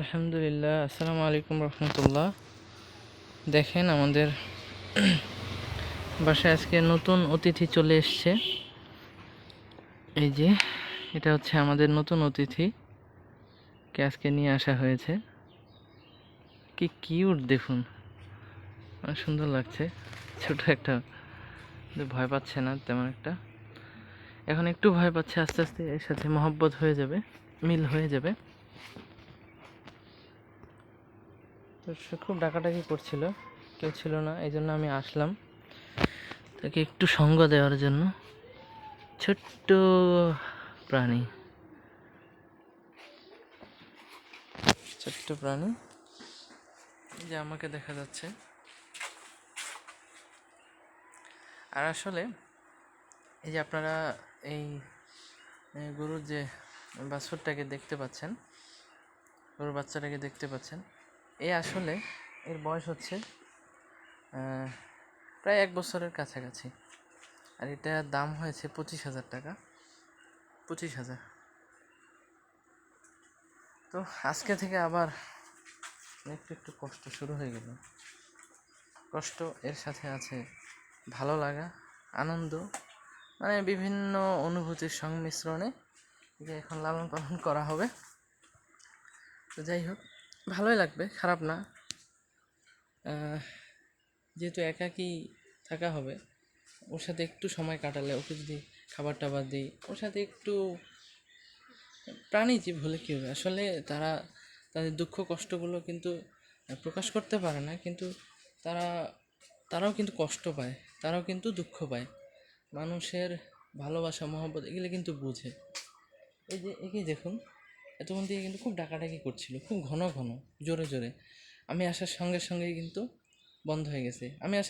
আলহামদুলিল্লাহ, আসসালামু আলাইকুম রহমতুল্লাহ। দেখেন আমাদের বাসায় আজকে নতুন অতিথি চলে এসছে। এই যে, এটা হচ্ছে আমাদের নতুন অতিথি, কে আজকে নিয়ে আসা হয়েছে। কি কিউট দেখুন, অনেক সুন্দর লাগছে। ছোট একটা ভয় পাচ্ছে না, তেমন একটা। এখন একটু ভয় পাচ্ছে, আস্তে আস্তে এর সাথে মহব্বত হয়ে যাবে, মিল হয়ে যাবে। তো সে খুব ডাকাডাকি করছিল। কেউ ছিল না, এই জন্য আমি আসলাম। তাকে একটু সঙ্গ দেওয়ার জন্য। ছোট্ট প্রাণী। ছোট্ট প্রাণী। যে আমাকে দেখা যাচ্ছে। আর আসলে, এই যে আপনারা এই গরুর যে বাছুরটাকে দেখতে পাচ্ছেন, গরুর বাচ্চাটাকে দেখতে পাচ্ছেন এ আসলে এর বয়স হচ্ছে প্রায় এক বছরের কাছাকাছি। আর এটার দাম হয়েছে পঁচিশ হাজার টাকা। পঁচিশ হাজার। তো আজকে থেকে আবার একটু একটু কষ্ট শুরু হয়ে গেল। কষ্ট এর সাথে আছে ভালো লাগা, আনন্দ মানে বিভিন্ন অনুভূতির সংমিশ্রণে যে এখন লালন পালন করা হবে। তো যাই হোক ভালোই লাগবে, খারাপ না। যেহেতু একাকী থাকা হবে, ওর সাথে একটু সময় কাটালে, ওকে যদি খাবার টাবার দিই, ওর সাথে একটু প্রাণী জীব হলে কী হবে? আসলে তারা তাদের দুঃখ কষ্টগুলো কিন্তু প্রকাশ করতে পারে না, কিন্তু তারা, তারাও কিন্তু কষ্ট পায়, তারাও কিন্তু দুঃখ পায়। মানুষের ভালোবাসা, মহব্বত এগুলো কিন্তু বুঝে। এই যে একে দেখুন এতক্ষণ থেকে কিন্তু খুব ডাকাডাকি করছিল, খুব ঘন ঘন, জোরে জোরে। আমি আসার সঙ্গে সঙ্গেই কিন্তু বন্ধ হয়ে গেছে। আমি আসার